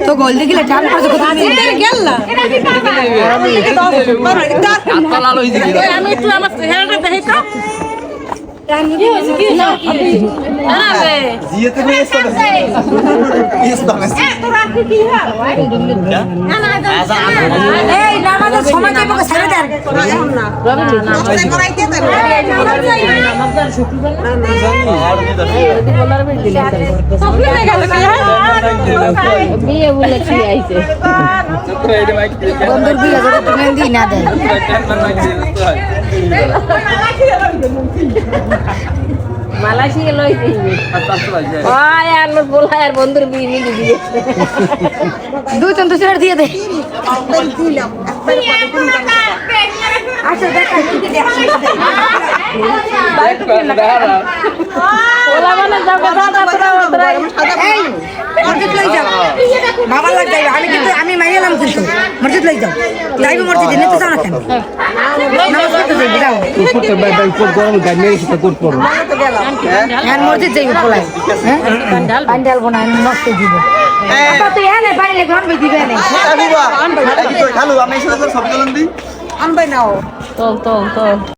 তো গোল দেখিলে টান করছে কত গেল না আমি একটু আমার হেরাটা দেখি তো কি হয়েছে কি হয়েছে না মালয়েশিয়া লই দিবি। ওই আর। মোর বলা আর বন্ধুর বিয়ে মিলি দিয়ে। দুই তিন তো ছেড়ে দিয়ে দে। আচ্ছা দেখা ওলা মানে যাও কথা কথা কথা এই মসজিদ লই যাও। বাবা লাগ যাইবে। আমি কিন্তু আমি মাইলাম কিন্তু মসজিদ লই যাও। যাইবে মসজিদে নিতে চাও না কেন? নামাজ পড়তে যাইবে যাও। হ্যাঁ? মসজিদ যাইবে পোলাই। হ্যাঁ? পান্ডাল বনায় নষ্ট দিব। তুই এনে পানি লেগে অনবে দিবে এনে। খালু? আমি এসে সব চলন দিই। নাও। তো তো তো